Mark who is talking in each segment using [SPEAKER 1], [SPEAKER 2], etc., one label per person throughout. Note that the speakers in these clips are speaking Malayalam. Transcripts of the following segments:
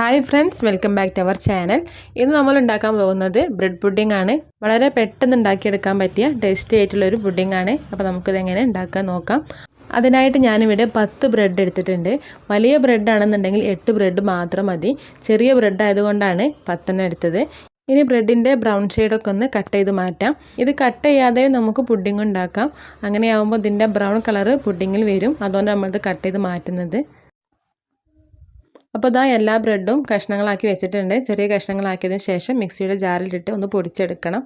[SPEAKER 1] Hi friends welcome back to our channel ഇന്ന് നമ്മൾ ഉണ്ടാക്കാൻ പോകുന്നത് ബ്രെഡ് പുഡിംഗ് ആണ്. വളരെ പെട്ടെന്ന് ഉണ്ടാക്കിയെടുക്കാൻ പറ്റിയ ടേസ്റ്റി ആയിട്ടുള്ള ഒരു പുഡിംഗ് ആണ്. അപ്പോൾ നമുക്കിത് എങ്ങനെ ഉണ്ടാക്കാൻ നോക്കാം. അതിനായിട്ട് ഞാനിവിടെ പത്ത് ബ്രെഡ് എടുത്തിട്ടുണ്ട്. വലിയ ബ്രെഡ് ആണെന്നുണ്ടെങ്കിൽ എട്ട് ബ്രെഡ് മാത്രം മതി. ചെറിയ ബ്രെഡ് ആയതുകൊണ്ടാണ് പത്തെണ്ണം എടുത്തത്. ഇനി ബ്രെഡിന്റെ ബ്രൗൺ ഷെയ്ഡൊക്കെ ഒന്ന് കട്ട് ചെയ്ത് മാറ്റാം. ഇത് കട്ട് ചെയ്യാതെ നമുക്ക് പുഡിംഗ് ഉണ്ടാക്കാം. അങ്ങനെയാകുമ്പോൾ ഇതിന്റെ ബ്രൗൺ കളറ് പുഡിങ്ങിൽ വരും. അതുകൊണ്ട് നമ്മളിത് കട്ട് ചെയ്ത് മാറ്റുന്നത്. അപ്പോൾ ഇതാ എല്ലാ ബ്രെഡും കഷ്ണങ്ങളാക്കി വെച്ചിട്ടുണ്ട്. ചെറിയ കഷ്ണങ്ങളാക്കിയതിന് ശേഷം മിക്സിയുടെ ജാറിലിട്ട് ഒന്ന് പൊടിച്ചെടുക്കണം.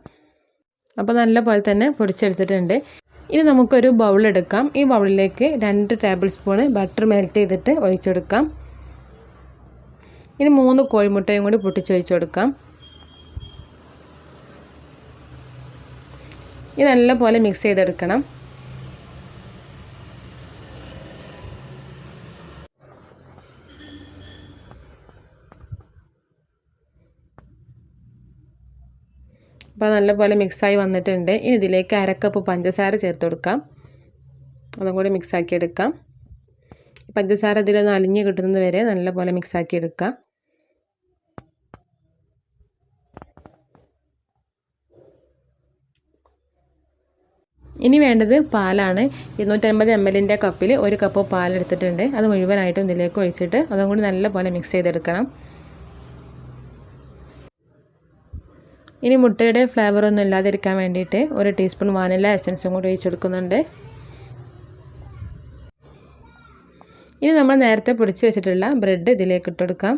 [SPEAKER 1] അപ്പോൾ നല്ല പോലെ തന്നെ പൊടിച്ചെടുത്തിട്ടുണ്ട്. ഇനി നമുക്കൊരു ബൗൾ എടുക്കാം. ഈ ബൗളിലേക്ക് രണ്ട് ടേബിൾ സ്പൂണ് ബട്ടർ മെൽറ്റ് ചെയ്തിട്ട് ഒഴിച്ചെടുക്കാം. ഇനി മൂന്ന് കോഴിമുട്ടയും കൂടി പൊട്ടിച്ചൊഴിച്ചു കൊടുക്കാം ഇത് നല്ല പോലെ മിക്സ് ചെയ്തെടുക്കണം. അപ്പോൾ നല്ലപോലെ മിക്സായി വന്നിട്ടുണ്ട്. ഇനി ഇതിലേക്ക് അരക്കപ്പ് പഞ്ചസാര ചേർത്ത് കൊടുക്കാം. അതും കൂടി മിക്സാക്കി എടുക്കാം. പഞ്ചസാര ഇതിലൊന്ന് അലിഞ്ഞ് കിട്ടുന്നത് വരെ നല്ലപോലെ മിക്സാക്കി എടുക്കാം. ഇനി വേണ്ടത് പാലാണ്. ഇരുന്നൂറ്റമ്പത് എം എല്ലിന്റെ കപ്പിൽ ഒരു കപ്പ് പാലെടുത്തിട്ടുണ്ട്. അത് മുഴുവനായിട്ടും ഇതിലേക്ക് ഒഴിച്ചിട്ട് അതും കൂടി നല്ലപോലെ മിക്സ് ചെയ്തെടുക്കണം. ഇനി മുട്ടയുടെ ഫ്ലേവർ ഒന്നും ഇല്ലാതിരിക്കാൻ വേണ്ടിയിട്ട് ഒരു ടീസ്പൂൺ വാനില എസൻസും കൂടി ഒഴിച്ചെടുക്കുന്നുണ്ട് ഇനി നമ്മൾ നേരത്തെ പൊടിച്ച് വെച്ചിട്ടുള്ള ബ്രെഡ് ഇതിലേക്ക് ഇട്ടുകൊടുക്കാം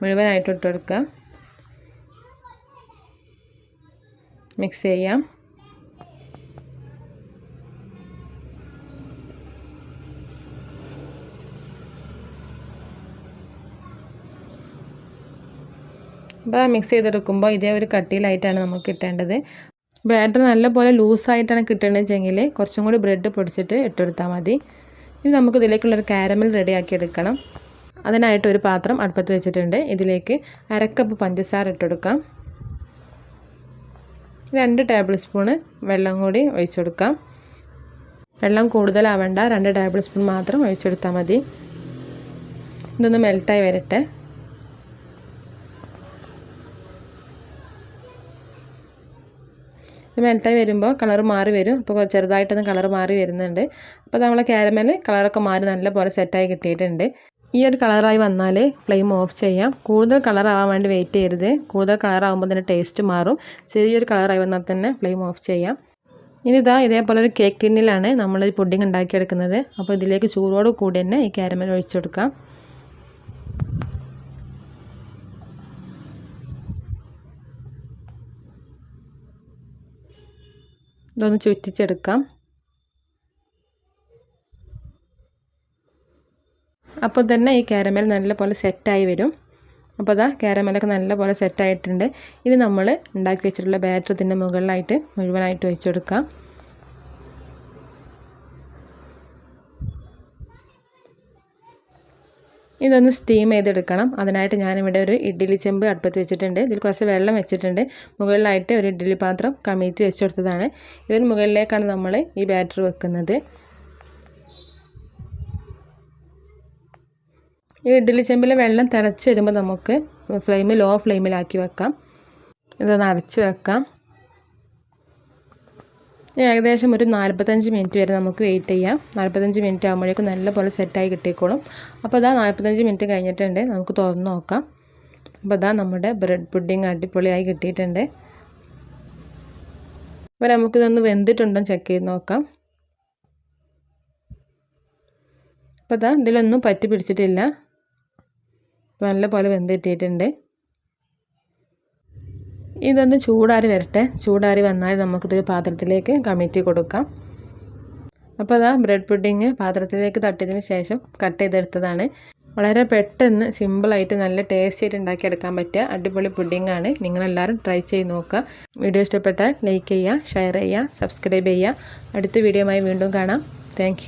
[SPEAKER 1] മുഴുവനായിട്ട് ഇട്ടുകൊടുക്കാം മിക്സ് ചെയ്യാം. അപ്പോൾ മിക്സ് ചെയ്തെടുക്കുമ്പോൾ ഇതേ ഒരു കട്ടിയിലായിട്ടാണ് നമുക്ക് കിട്ടേണ്ടത്. ബാറ്റർ നല്ലപോലെ ലൂസായിട്ടാണ് കിട്ടണമെങ്കിൽ കുറച്ചും കൂടി ബ്രെഡ് പൊടിച്ചിട്ട് ഇട്ടെടുത്താൽ മതി. ഇനി നമുക്ക് ഇതിലേക്കുള്ളൊരു കാരമൽ റെഡിയാക്കി എടുക്കണം. അതിനായിട്ട് ഒരു പാത്രം അടുപ്പത്ത് വെച്ചിട്ടുണ്ട്. ഇതിലേക്ക് അരക്കപ്പ് പഞ്ചസാര ഇട്ടെടുക്കാം. രണ്ട് ടേബിൾ സ്പൂണ് വെള്ളം കൂടി ഒഴിച്ചെടുക്കാം. വെള്ളം കൂടുതലാവേണ്ട. രണ്ട് ടേബിൾ സ്പൂൺ മാത്രം ഒഴിച്ചെടുത്താൽ മതി. ഇതൊന്ന് മെൽറ്റായി വരട്ടെ. മെൽറ്റായി വരുമ്പോൾ കളർ മാറി വരും. അപ്പോൾ ചെറുതായിട്ടൊന്ന് കളർ മാറി വരുന്നുണ്ട്. അപ്പോൾ നമ്മളെ കാരമൽ കളറൊക്കെ മാറി നല്ല പോലെ സെറ്റായി കിട്ടിയിട്ടുണ്ട്. ഈ ഒരു കളറായി വന്നാൽ ഫ്ലെയിം ഓഫ് ചെയ്യാം. കൂടുതൽ കളറാവാൻ വേണ്ടി വെയിറ്റ് ചെയ്യരുത്. കൂടുതൽ കളറാകുമ്പോൾ തന്നെ ടേസ്റ്റ് മാറും. ചെറിയൊരു കളറായി വന്നാൽ തന്നെ ഫ്ലെയിം ഓഫ് ചെയ്യാം. ഇനി ഇതാ ഇതേപോലെ ഒരു കേക്ക് ടിന്നിലാണ് നമ്മൾ ഈ ഉണ്ടാക്കിയെടുക്കുന്നത്. അപ്പോൾ ഇതിലേക്ക് ചൂടോട് കൂടി തന്നെ ഈ കാരമൽ ഒഴിച്ചെടുക്കാം ഇതൊന്ന് ചുറ്റിച്ചെടുക്കാം. അപ്പോൾ തന്നെ ഈ കാരമൽ നല്ലപോലെ സെറ്റായി വരും. അപ്പോൾ അതാ കാരമലൊക്കെ നല്ലപോലെ സെറ്റായിട്ടുണ്ട്. ഇനി നമ്മൾ ഉണ്ടാക്കി വെച്ചിട്ടുള്ള ബാറ്റർ ഇതിന്റെ മുകളിലായിട്ട് മുഴുവനായിട്ട് വെച്ചെടുക്കാം. ഇതൊന്ന് സ്റ്റീം ചെയ്തെടുക്കണം. അതിനായിട്ട് ഞാനിവിടെ ഒരു ഇഡ്ഡലി ചെമ്പ് അടുപ്പത്ത് വെച്ചിട്ടുണ്ട്. ഇതിൽ കുറച്ച് വെള്ളം വെച്ചിട്ടുണ്ട്. മുകളിലായിട്ട് ഒരു ഇഡ്ഡലി പാത്രം കമീറ്റ് വെച്ച് കൊടുത്തതാണ്. ഇതിന് മുകളിലേക്കാണ് നമ്മൾ ഈ ബാറ്റർ വെക്കുന്നത്. ഈ ഇഡ്ഡലി ചെമ്പിലെ വെള്ളം തിളച്ച് വരുമ്പോൾ നമുക്ക് ഫ്ലെയിം ലോ ഫ്ലെയിമിലാക്കി വെക്കാം. ഇതൊന്ന് അടച്ച് വെക്കാം. ഏകദേശം ഒരു നാൽപ്പത്തഞ്ച് മിനിറ്റ് വരെ നമുക്ക് വെയിറ്റ് ചെയ്യാം. നാൽപ്പത്തഞ്ച് മിനിറ്റ് ആകുമ്പോഴേക്കും നല്ലപോലെ സെറ്റായി കിട്ടിക്കോളും. അപ്പോൾ അതാ നാൽപ്പത്തഞ്ച് മിനിറ്റ് കഴിഞ്ഞിട്ടുണ്ട്. നമുക്ക് തുറന്ന് നോക്കാം. അപ്പോൾ അതാ നമ്മുടെ ബ്രെഡ് പുഡിങ് അടിപൊളിയായി കിട്ടിയിട്ടുണ്ട്. അപ്പോൾ നമുക്കിതൊന്ന് വെന്തിട്ടുണ്ടോ ചെക്ക് ചെയ്ത് നോക്കാം. അപ്പോൾ അതാ ഇതിലൊന്നും പറ്റി പിടിച്ചിട്ടില്ല. നല്ലപോലെ വെന്ത് വെന്തിട്ടിട്ടുണ്ട് ഇതൊന്ന് ചൂടാറി വരട്ടെ. ചൂടാറി വന്നാൽ നമുക്കിത് പാത്രത്തിലേക്ക് കമിറ്റി കൊടുക്കാം. അപ്പോൾ അതാ ബ്രെഡ് പുഡിങ് പാത്രത്തിലേക്ക് തട്ടിയതിന് ശേഷം കട്ട് ചെയ്തെടുത്തതാണ്. വളരെ പെട്ടെന്ന് സിമ്പിളായിട്ട് നല്ല ടേസ്റ്റ് ആയിട്ട് ഉണ്ടാക്കിയെടുക്കാൻ പറ്റിയ അടിപൊളി പുഡിങ്ങാണ് നിങ്ങളെല്ലാവരും ട്രൈ ചെയ്ത് നോക്കുക. വീഡിയോ ഇഷ്ടപ്പെട്ടാൽ ലൈക്ക് ചെയ്യുക ഷെയർ ചെയ്യുക സബ്സ്ക്രൈബ് ചെയ്യുക. അടുത്ത വീഡിയോയുമായി വീണ്ടും കാണാം. താങ്ക്